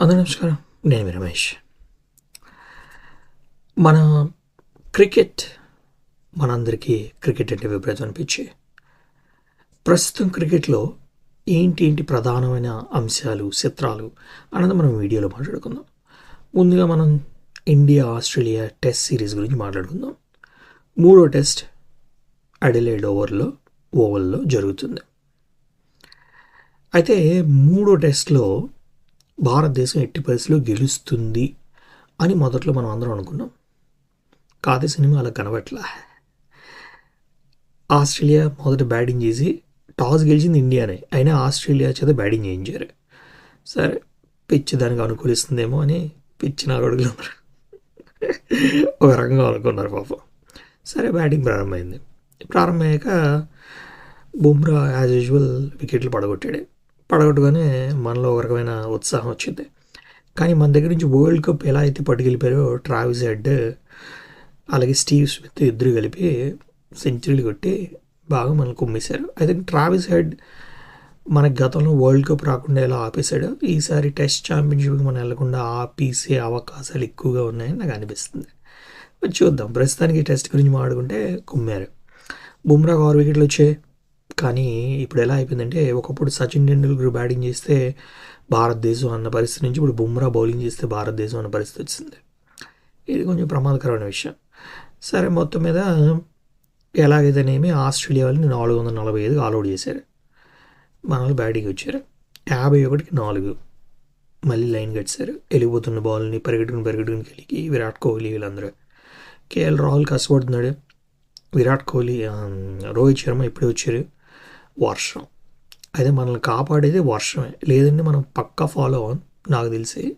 అందరూ నమస్కారం. నేను మీ రమేష్. మన క్రికెట్ మనందరికీ క్రికెట్ అంటే విపరీతం అనిపించి ప్రస్తుతం క్రికెట్లో ఏంటి ఏంటి ప్రధానమైన అంశాలు చిత్రాలు అన్నది మనం వీడియోలో మాట్లాడుకుందాం. ముందుగా మనం ఇండియా ఆస్ట్రేలియా టెస్ట్ సిరీస్ గురించి మాట్లాడుకుందాం. మూడో టెస్ట్ అడిలైడ్ ఓవర్లో ఓవల్లో జరుగుతుంది. అయితే మూడో టెస్ట్లో భారతదేశం ఎట్టి పరిస్థితిలో గెలుస్తుంది అని మొదట్లో మనం అందరం అనుకున్నాం. కాదే సినిమా అలా కనబట్లా ఆస్ట్రేలియా మొదట బ్యాటింగ్ చేసి టాస్ గెలిచింది ఇండియానే. అయినా ఆస్ట్రేలియా చేత బ్యాటింగ్ చేయించారు. సరే పిచ్ దానికి అనుకూలిస్తుందేమో అని పిచ్ నాగడుగులు కొడుకులు ఒక రకంగా అనుకున్నారు పాపం. సరే బ్యాటింగ్ ప్రారంభమైంది. ప్రారంభమయ్యాక బుమ్రా యాజ్ యూజువల్ వికెట్లు పడగొట్టాడు. పడగొట్టుగానే మనలో ఒక రకమైన ఉత్సాహం వచ్చింది. కానీ మన దగ్గర నుంచి వరల్డ్ కప్ ఎలా అయితే పట్టుకెళ్ళిపోయారో ట్రావిస్ హెడ్ అలాగే స్టీవ్ స్మిత్ ఇద్దరు కలిపి సెంచరీలు కొట్టి బాగా మనల్ని కుమ్మేశారు. ఐ ట్రావిస్ హెడ్ మన గతంలో వరల్డ్ కప్ రాకుండా ఎలా ఆపేశాడు ఈసారి టెస్ట్ ఛాంపియన్షిప్కి మనం వెళ్ళకుండా ఆపేసే అవకాశాలు ఎక్కువగా ఉన్నాయని నాకు అనిపిస్తుంది. చూద్దాం. ప్రస్తుతానికి టెస్ట్ గురించి మాట్లాడుకుంటే కుమ్మారు. బుమ్రాకు ఆరు వికెట్లు వచ్చాయి. కానీ ఇప్పుడు ఎలా అయిపోయిందంటే ఒకప్పుడు సచిన్ టెండూల్కర్ బ్యాటింగ్ చేస్తే భారతదేశం అన్న పరిస్థితి నుంచి ఇప్పుడు బుమ్రా బౌలింగ్ చేస్తే భారతదేశం అన్న పరిస్థితి వచ్చింది. ఇది కొంచెం ప్రమాదకరమైన విషయం. సరే మొత్తం మీద ఎలాగైతేనేమి ఆస్ట్రేలియా వాళ్ళని నాలుగు వందల నలభై ఐదుకి ఆల్అౌట్ చేశారు. మన వాళ్ళు బ్యాటింగ్ వచ్చారు. యాభై ఒకటికి నాలుగు. మళ్ళీ లైన్ కట్టారు. వెళ్ళిపోతున్న బాల్ని పరిగెట్టుకుని పరిగెట్టుకుని కలిగి విరాట్ కోహ్లీ వీళ్ళందరూ. కేఎల్ రాహుల్ కష్టపడుతున్నాడు విరాట్ కోహ్లీ రోహిత్ శర్మ ఇప్పుడే వచ్చారు. వర్షం. అయితే మనల్ని కాపాడేది వర్షమే. లేదంటే మనం పక్కా ఫాలో అవన్ నాకు తెలిసి.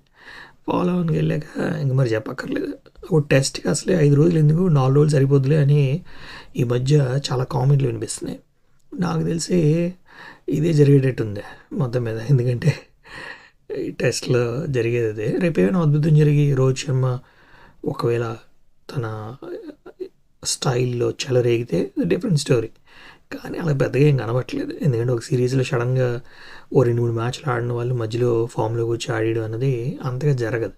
ఫాలో అవ్వనికి వెళ్ళాక ఇంక మరి చెప్పక్కర్లేదు. అప్పుడు టెస్ట్కి అసలే ఐదు రోజులు ఎందుకు నాలుగు రోజులు సరిపోద్దులే అని ఈ మధ్య చాలా కామెంట్లు వినిపిస్తున్నాయి. నాకు తెలిసి ఇదే జరిగేటట్టు ఉంది మొత్తం మీద. ఎందుకంటే ఈ టెస్ట్లో జరిగేది అదే. రేపు ఏమైనా అద్భుతం జరిగి రోహిత్ శర్మ ఒకవేళ తన స్టైల్లో చెలరేగితే డిఫరెంట్ స్టోరీ కానీ అలా పెద్దగా ఏం కనబట్టలేదు ఎందుకంటే ఒక సిరీస్లో సడన్గా ఓ రెండు మూడు మ్యాచ్లు ఆడిన వాళ్ళు మధ్యలో ఫామ్లోకి వచ్చి ఆడడం అన్నది అంతగా జరగదు.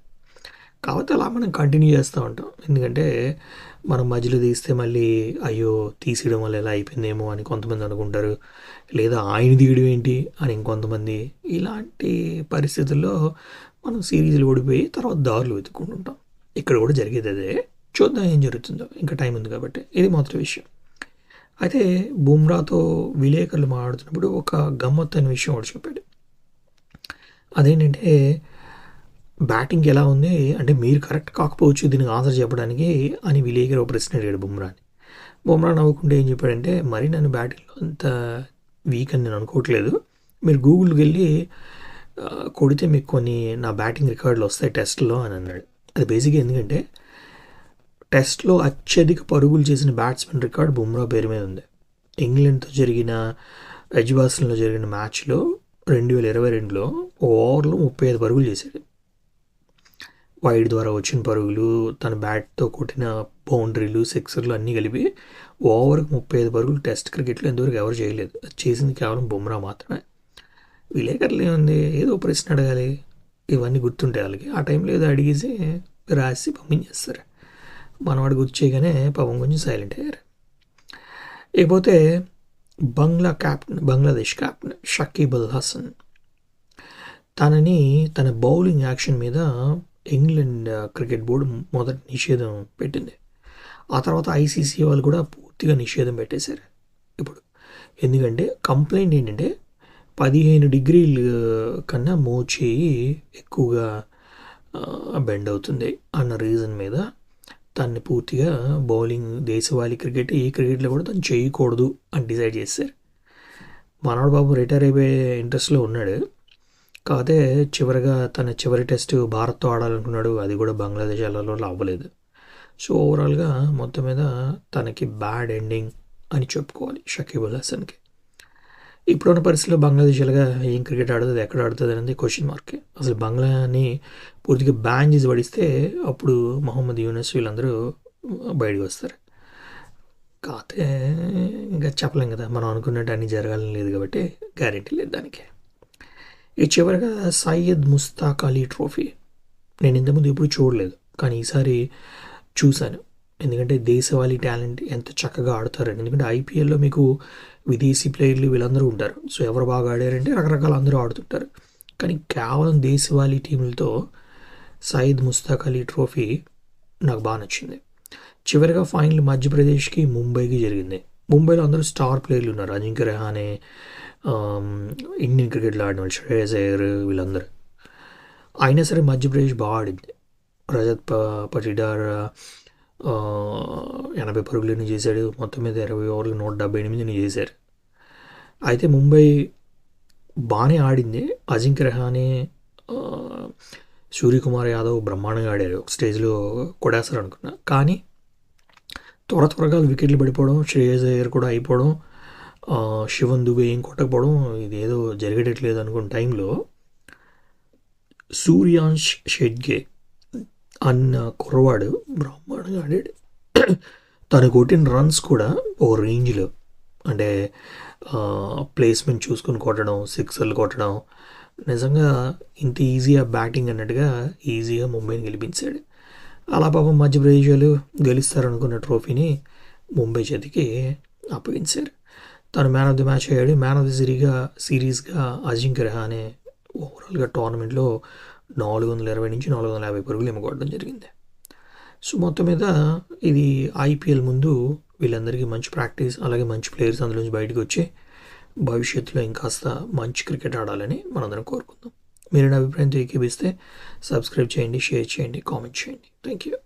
కాబట్టి అలా మనం కంటిన్యూ చేస్తూ ఉంటాం. ఎందుకంటే మనం మధ్యలో తీస్తే మళ్ళీ అయ్యో తీసేయడం వల్ల ఎలా అయిపోయిందేమో అని కొంతమంది అనుకుంటారు. లేదా ఆయన తీయడం ఏంటి అని ఇంకొంతమంది. ఇలాంటి పరిస్థితుల్లో మనం సిరీస్లు ఓడిపోయి తర్వాత దారులు వెతుక్కుంటుంటాం ఇక్కడ కూడా జరిగేది అదే. చూద్దాం ఏం జరుగుతుందో. ఇంకా టైం ఉంది కాబట్టి ఇది మాత్రం విషయం. అయితే బుమ్రాతో విలేకరులు మాట్లాడుతున్నప్పుడు ఒక గమ్మత్తైన విషయం ఒకటి చెప్పాడు. అదేంటంటే బ్యాటింగ్ ఎలా ఉంది? అంటే మీరు కరెక్ట్ కాకపోవచ్చు దీనికి ఆన్సర్ చెప్పడానికి అని విలేకరు ఒక ప్రశ్న అడిగాడు బుమ్రాని. బుమ్రా నవ్వుకుంటే ఏం చెప్పాడంటే మరి నన్ను బ్యాటింగ్లో అంత వీక్ అని నేను అనుకోవట్లేదు. మీరు గూగుల్కి వెళ్ళి కొడితే మీకు కొన్ని నా బ్యాటింగ్ రికార్డులు వస్తాయి టెస్ట్లో అని అన్నాడు. అది బేసిక్గా ఎందుకంటే టెస్ట్లో అత్యధిక పరుగులు చేసిన బ్యాట్స్మెన్ రికార్డ్ బుమ్రా పేరు మీద ఉంది. ఇంగ్లాండ్తో జరిగిన ఎజ్బాస్టన్లో జరిగిన మ్యాచ్లో రెండు వేల ఇరవై రెండులో ఓవర్లో ముప్పై ఐదు పరుగులు చేశాడు. వైడ్ ద్వారా వచ్చిన పరుగులు తన బ్యాట్తో కొట్టిన బౌండరీలు సిక్సర్లు అన్నీ కలిపి ఓవర్కి ముప్పై ఐదు పరుగులు టెస్ట్ క్రికెట్లో ఇంతవరకు ఎవరు చేయలేదు. అది చేసింది కేవలం బుమ్రా మాత్రమే. విలేకరులు ఏముంది? ఏదో ప్రశ్న అడగాలి. ఇవన్నీ గుర్తుంటాయి వాళ్ళకి. ఆ టైంలో ఏదో అడిగేసి రాసి పంపించేస్తారు. మనవాడు గుర్తు చేయగానే పాపం కొంచెం సైలెంట్ అయ్యారు. ఇకపోతే బంగ్లా క్యాప్టెన్ బంగ్లాదేశ్ క్యాప్టెన్ షకీబ్ అల్ హసన్ తనని తన బౌలింగ్ యాక్షన్ మీద ఇంగ్లాండ్ క్రికెట్ బోర్డు మొదటి నిషేధం పెట్టింది. ఆ తర్వాత ఐసీసీ వాళ్ళు కూడా పూర్తిగా నిషేధం పెట్టేశారు. ఇప్పుడు ఎందుకంటే కంప్లైంట్ ఏంటంటే పదిహేను డిగ్రీలు కన్నా మోచేయి ఎక్కువగా బెండ్ అవుతుంది అన్న రీజన్ మీద తన్ని పూర్తిగా బౌలింగ్ దేశవాళీ క్రికెట్ ఈ క్రికెట్లో కూడా తను చేయకూడదు అని డిసైడ్ చేశారు. మనోడు బాబు రిటైర్ అయిపోయే ఇంట్రెస్ట్లో ఉన్నాడు. కాకపోతే చివరిగా తన చివరి టెస్ట్ భారత్తో ఆడాలనుకున్నాడు. అది కూడా బంగ్లాదేశ్ వెళ్ళాలో అవ్వలేదు. సో ఓవరాల్గా మొత్తం మీద తనకి బ్యాడ్ ఎండింగ్ అని చెప్పుకోవాలి షకీబ్ అల్ హసన్కి. ఇప్పుడున్న పరిస్థితిలో బంగ్లాదేశ్ ఎలాగా ఏం క్రికెట్ ఆడుతుంది ఎక్కడ ఆడుతుంది అనేది క్వశ్చన్ మార్కే అసలు బంగ్లాని పూర్తిగా బ్యాన్ చేసి పడిస్తే అప్పుడు మొహమ్మద్ యూనస్ వీళ్ళందరూ బయటకు వస్తారు. కాకపోతే ఇంకా చెప్పలేం కదా మనం అనుకున్నట్టు అన్నీ జరగాలని లేదు కాబట్టి గ్యారెంటీ లేదు దానికి. ఈ చివరిగా సయ్యద్ ముస్తాక్ అలీ ట్రోఫీ నేను ఇంతకుముందు ఎప్పుడు చూడలేదు కానీ ఈసారి చూశాను. ఎందుకంటే దేశవాళీ టాలెంట్ ఎంత చక్కగా ఆడతారని ఎందుకంటే ఐపీఎల్లో మీకు విదేశీ ప్లేయర్లు వీళ్ళందరూ ఉంటారు. సో ఎవరు బాగా ఆడారంటే రకరకాల అందరూ ఆడుతుంటారు. కానీ కేవలం దేశవాళీ టీములతో సయీద్ ముస్తాక్ అలీ ట్రోఫీ నాకు బాగా నచ్చింది. చివరిగా ఫైనల్ మధ్యప్రదేశ్కి ముంబైకి జరిగింది. ముంబైలో అందరూ స్టార్ ప్లేయర్లు ఉన్నారు. అజింక్య రెహానే ఇండియన్ క్రికెట్లో ఆడిన వాళ్ళు శ్రేయస్ అయ్యర్ వీళ్ళందరూ. అయినా సరే మధ్యప్రదేశ్ బాగా ఆడింది. రజత్ ప పటిడార్ ఎనభై పరుగులని చేశాడు? మొత్తం మీద ఇరవై ఓవర్లు నూట డెబ్బై ఎనిమిదిని చేశారు? అయితే ముంబై బాగానే ఆడింది. అజింక్య రహానే సూర్యకుమార్ యాదవ్ బ్రహ్మాండంగా ఆడారు. ఒక స్టేజ్లో కొడేస్తారు అనుకున్నా. కానీ త్వర త్వరగా వికెట్లు పడిపోవడం శ్రేయస్ అయ్యర్ కూడా అయిపోవడం శివన్ దుబే ఏం కొట్టకపోవడం ఇది ఏదో జరిగేటట్లేదు అనుకున్న టైంలో సూర్యాంష్ షెడ్గే అన్న కుర్రవాడు బ్రహ్మాండంగా ఆడాడు తను కొట్టిన రన్స్ కూడా ఓ రేంజ్లో. అంటే ప్లేస్మెంట్ చూసుకొని కొట్టడం సిక్సర్లు కొట్టడం నిజంగా ఇంత ఈజీగా బ్యాటింగ్ అన్నట్టుగా ఈజీగా ముంబైని గెలిపించాడు. అలా పాపం మధ్యప్రదేశ్ వాళ్ళు గెలుస్తారనుకున్న ట్రోఫీని ముంబై చేతికి అప్పగించారు. తను మ్యాన్ ఆఫ్ ది మ్యాచ్ అయ్యాడు. మ్యాన్ ఆఫ్ ది సిరీగా సిరీస్గా అజింక్య రహానే ఓవరాల్గా టోర్నమెంట్లో నాలుగు వందల ఇరవై నుంచి నాలుగు వందల యాభై పరుగులు ఇమ్మగొట్టడం జరిగింది. సో మొత్తం మీద ఇది ఐపీఎల్ ముందు వీళ్ళందరికీ మంచి ప్రాక్టీస్ అలాగే మంచి ప్లేయర్స్ అందులోంచి బయటకు వచ్చి భవిష్యత్తులో ఇంకాస్త మంచి క్రికెట్ ఆడాలని మనందరం కోరుకుందాం. మీరు నా అభిప్రాయంతో ఏకీపిస్తే సబ్స్క్రైబ్ చేయండి షేర్ చేయండి కామెంట్ చేయండి. Thank you